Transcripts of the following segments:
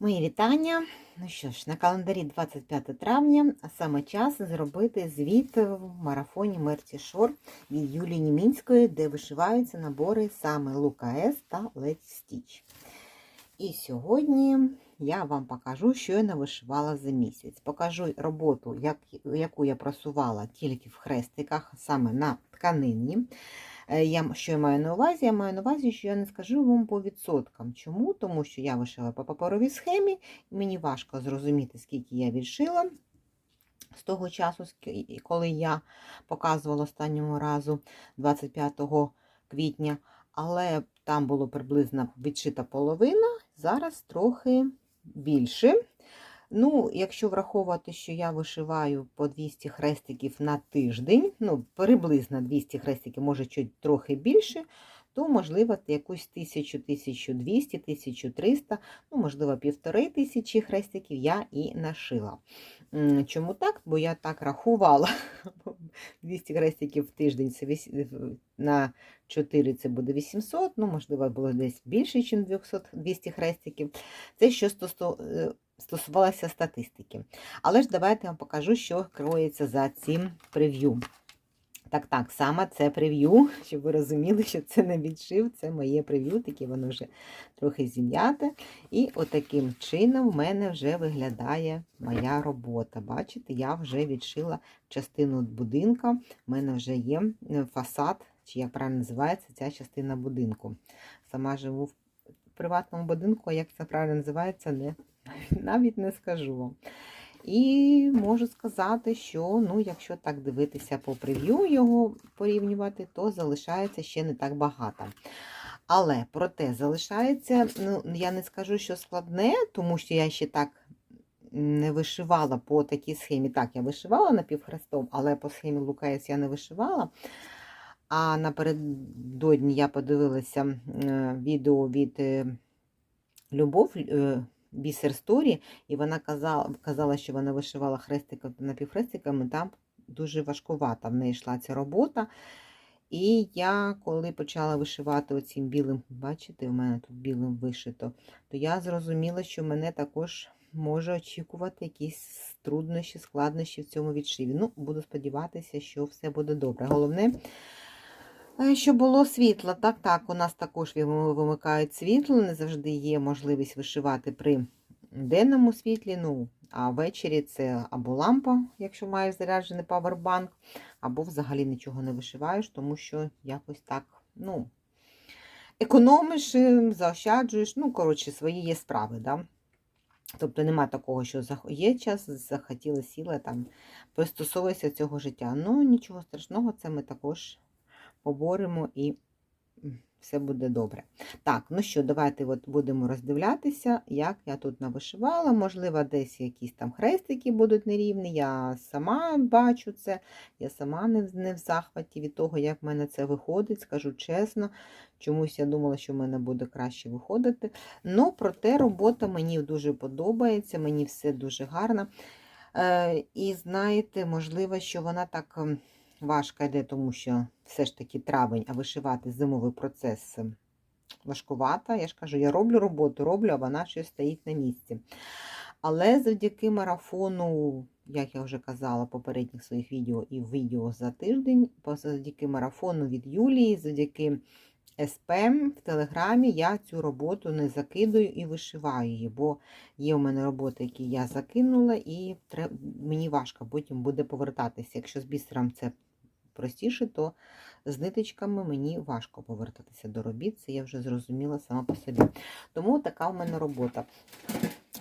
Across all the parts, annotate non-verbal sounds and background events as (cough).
Мої вітання. Ну що ж, на календарі 25 травня, саме час зробити звіт в марафоні Мерті Шор від Юлії Німінської, де вишиваються набори саме Лука С та Let's Stitch. І сьогодні я вам покажу, що я навишивала за місяць. Покажу роботу, як, яку я просувала тільки в хрестиках, саме на тканині. Е, Я, що я маю на увазі? Я маю на увазі, що я не скажу вам по відсоткам. Чому? Тому що я вишила по паперовій схемі, мені важко зрозуміти, скільки я відшила з того часу, коли я показувала останнього разу 25 квітня. Але там було приблизно відшита половина, зараз трохи більше. Ну, якщо враховувати, що я вишиваю по 200 хрестиків на тиждень, ну, приблизно 200 хрестиків, може чуть трохи більше, то, можливо, якусь 1000, 1200, 1300, ну, можливо, півтори тисячі хрестиків я і нашила. Чому так? Бо я так рахувала. (laughs) 200 хрестиків в тиждень це на 4 це буде 800, ну, можливо, було десь більше, ніж 200, 200 хрестиків. Це що стосу- е, статистики. Але ж давайте я вам покажу, що кроється за цим прев'ю. Так, так, саме це прев'ю, щоб ви розуміли, що це не відшив, це моє прев'ю, таке воно вже трохи зім'яте. І отаким чином в мене вже виглядає моя робота. Бачите, я вже відшила частину будинка, в мене вже є е, фасад, чи як правильно називається ця частина будинку. Сама живу в приватному будинку, а як це правильно називається, не, (laughs) навіть не скажу вам. І можу сказати, що ну, якщо так дивитися по прев'ю його порівнювати, то залишається ще не так багато. Але проте залишається, ну, я не скажу, що складне, тому що я ще так не вишивала по такій схемі. Так, я вишивала напівхрестом, але по схемі Лукаєс я не вишивала. А напередодні я подивилася е, відео від е, Любов е, Бісер Сторі, і вона казала, казала, що вона вишивала хрестиком напівхрестиками, там дуже важкувата в неї йшла ця робота. І я, коли почала вишивати оцим білим, бачите, в мене тут білим вишито, то я зрозуміла, що мене також може очікувати якісь труднощі, складнощі в цьому відшиві. Ну, буду сподіватися, що все буде добре. Головне, щоб було світло. Так, так, у нас також вимикають світло, не завжди є можливість вишивати при денному світлі. Ну, а ввечері це або лампа, якщо маєш заряджений павербанк, або взагалі нічого не вишиваєш, тому що якось так, ну, економиш, е, заощаджуєш, ну, коротше, свої є справи, да? Тобто нема такого, що є час, захотіла, сіла, там, пристосовуйся цього життя. Ну, нічого страшного, це ми також поборемо і все буде добре. Так, ну що, давайте от будемо роздивлятися, як я тут навишивала. Можливо, десь якісь там хрестики будуть нерівні. Я сама бачу це, я сама не в, не в захваті від того, як в мене це виходить, скажу чесно. Чомусь я думала, що в мене буде краще виходити. Ну, проте робота мені дуже подобається, мені все дуже гарно. Е, і знаєте, можливо, що вона так важка йде, тому що все ж таки травень, а вишивати зимовий процес ем, важкувата. Я ж кажу, я роблю роботу, роблю, а вона щось стоїть на місці. Але завдяки марафону, як я вже казала в попередніх своїх відео і відео за тиждень, завдяки марафону від Юлії, завдяки СП в Телеграмі я цю роботу не закидую і вишиваю її, бо є у мене роботи, які я закинула, і мені важко потім буде повертатися. Якщо з бісером це простіше, то з ниточками мені важко повертатися до робіт. Це я вже зрозуміла сама по собі. Тому така в мене робота.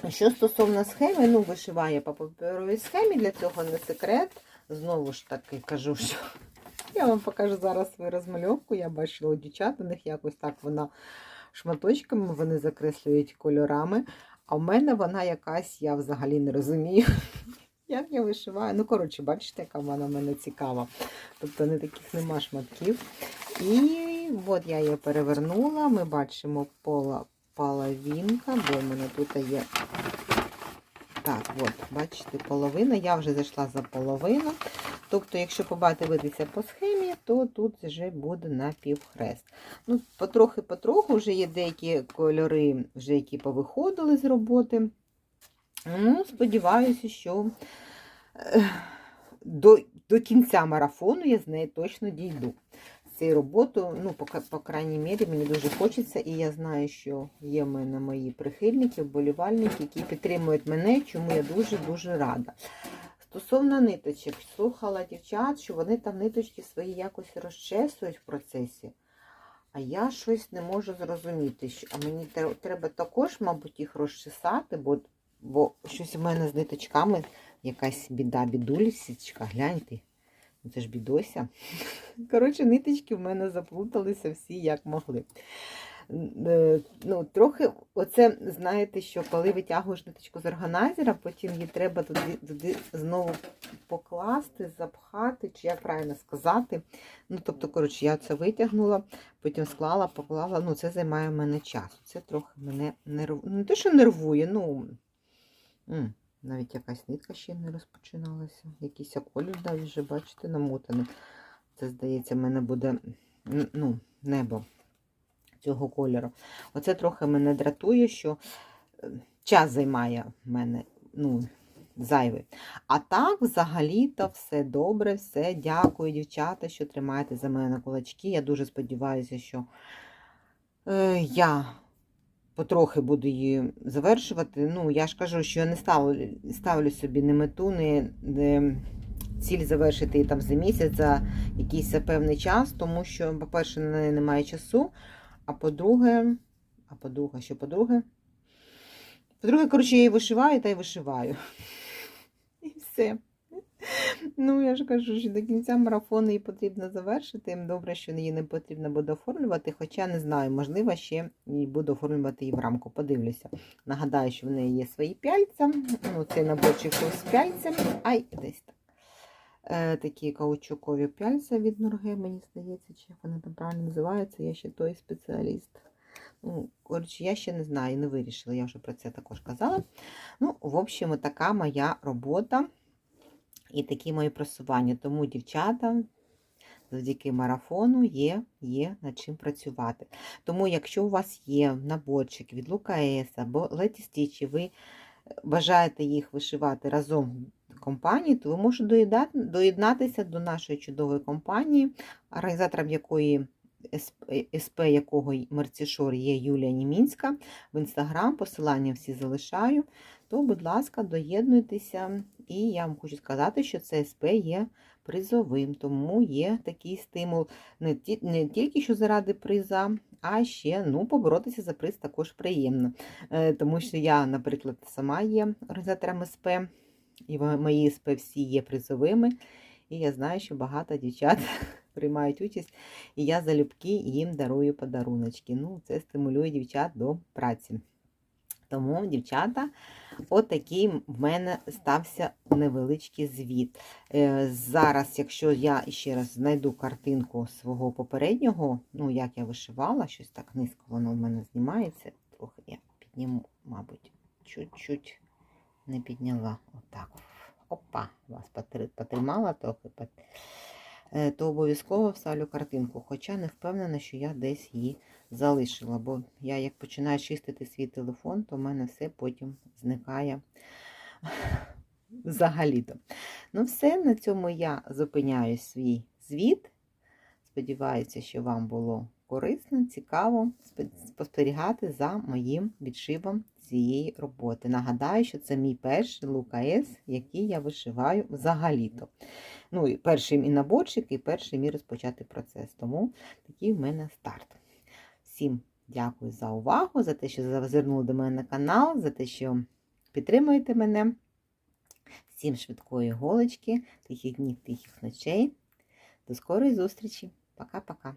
Що стосовно схеми, ну, вишиваю по паперовій схемі, для цього не секрет. Знову ж таки кажу, (laughs) що я вам покажу зараз свою розмальовку. Я бачила у дівчат, у них якось так вона шматочками, вони закреслюють кольорами. А в мене вона якась, я взагалі не розумію, як я вишиваю. Ну, коротше, бачите, яка вона в мене цікава. Тобто не таких нема шматків. І от я її перевернула. Ми бачимо пола, половинка, бо в мене тут є. Так, от, бачите, половина. Я вже зайшла за половину. Тобто, якщо подивитися по схемі, то тут вже буде на півхрест. Ну, потрохи-потроху вже є деякі кольори, вже які повиходили з роботи. Ну, сподіваюся, що е, до, до кінця марафону я з нею точно дійду. Цією роботою, ну, по, по крайній мірі, мені дуже хочеться, і я знаю, що є в мене мої прихильники, вболівальники, які підтримують мене, чому я дуже-дуже рада. Стосовно ниточок, слухала дівчат, що вони там ниточки свої якось розчесують в процесі. А я щось не можу зрозуміти. що- А мені треба також, мабуть, їх розчесати, бо, бо щось у мене з ниточками якась біда, бідулісічка, гляньте. Ну, Це ж бідося. (laughs) Коротше, ниточки в мене заплуталися всі як могли. Е, Ну, трохи, оце, знаєте, що коли витягуєш ниточку з органайзера, потім її треба туди, туди знову покласти, запхати, чи як правильно сказати. Ну, тобто, коротше, я це витягнула, потім склала, поклала. Ну, це займає в мене час. Це трохи мене нервує. Не те, що нервує, ну. Навіть якась нитка ще не розпочиналася. Якийсь колір навіть вже, бачите, намотаний. Це, здається, в мене буде ну, небо цього кольору. Оце трохи мене дратує, що е, час займає в мене ну, зайвий. А так, взагалі-то все добре, все. Дякую, дівчата, що тримаєте за мене кулачки. Я дуже сподіваюся, що е, я потрохи буду її завершувати. Ну, я ж кажу, що я не ставлю, ставлю собі не мету, не, не ціль завершити її там за місяць, за якийсь певний час, тому що, по-перше, на неї немає часу. А по-друге, а по-друге, що по-друге? По-друге, коротше, я її вишиваю та й вишиваю. (laughs) І все. Ну, я ж кажу, що до кінця марафону її потрібно завершити. Добре, що її не потрібно буде оформлювати, хоча не знаю, можливо, ще і буду оформлювати її в рамку. Подивлюся. Нагадаю, що в неї є свої пяльця. Ну, цей наборчик з пяльцями. Ай, десь так. Е, такі каучукові пяльця від Норге, мені здається, чи як вони там правильно називаються, я ще той спеціаліст. Ну, коротше, я ще не знаю, не вирішила, я вже про це також казала. Ну, в общем, така моя робота і такі мої просування. Тому, дівчата, завдяки марафону є, є над чим працювати. Тому, якщо у вас є наборчик від Лукаес або Леті Стічі, ви бажаєте їх вишивати разом компанії, то ви можете доєднатися до нашої чудової компанії, організатором якої СП, якого Мерцішор є Юлія Німінська. В інстаграм посилання всі залишаю. То, будь ласка, доєднуйтеся. І я вам хочу сказати, що це СП є призовим, тому є такий стимул не, ті, не тільки що заради приза, а ще ну, поборотися за приз також приємно. Е, Тому що я, наприклад, сама є організатором СП, і мої СП всі є призовими. І я знаю, що багато дівчат приймають участь, і я залюбки їм дарую подаруночки. Ну, це стимулює дівчат до праці. Тому, дівчата, отакий в мене стався невеличкий звіт. Е, Зараз, якщо я ще раз знайду картинку свого попереднього, ну, як я вишивала, щось так низько воно в мене знімається. Трохи я підніму, мабуть, чуть-чуть не підняла. Отак. Опа, вас потри- потримала трохи. Е, То обов'язково вставлю картинку, хоча не впевнена, що я десь її залишила, бо я як починаю чистити свій телефон, то в мене все потім зникає (laughs) взагалі-то. Ну, все, на цьому я зупиняю свій звіт. Сподіваюся, що вам було корисно, цікаво спостерігати за моїм відшивом цієї роботи. Нагадаю, що це мій перший лукаес, який я вишиваю взагалі-то. Ну, і перший мій наборчик, і перший мій розпочатий процес. Тому такий в мене старт. Всім дякую за увагу, за те, що зазирнули до мене на канал, за те, що підтримуєте мене. Всім швидкої голочки, тихих днів, тихих ночей. До скорої зустрічі. Пока-пока.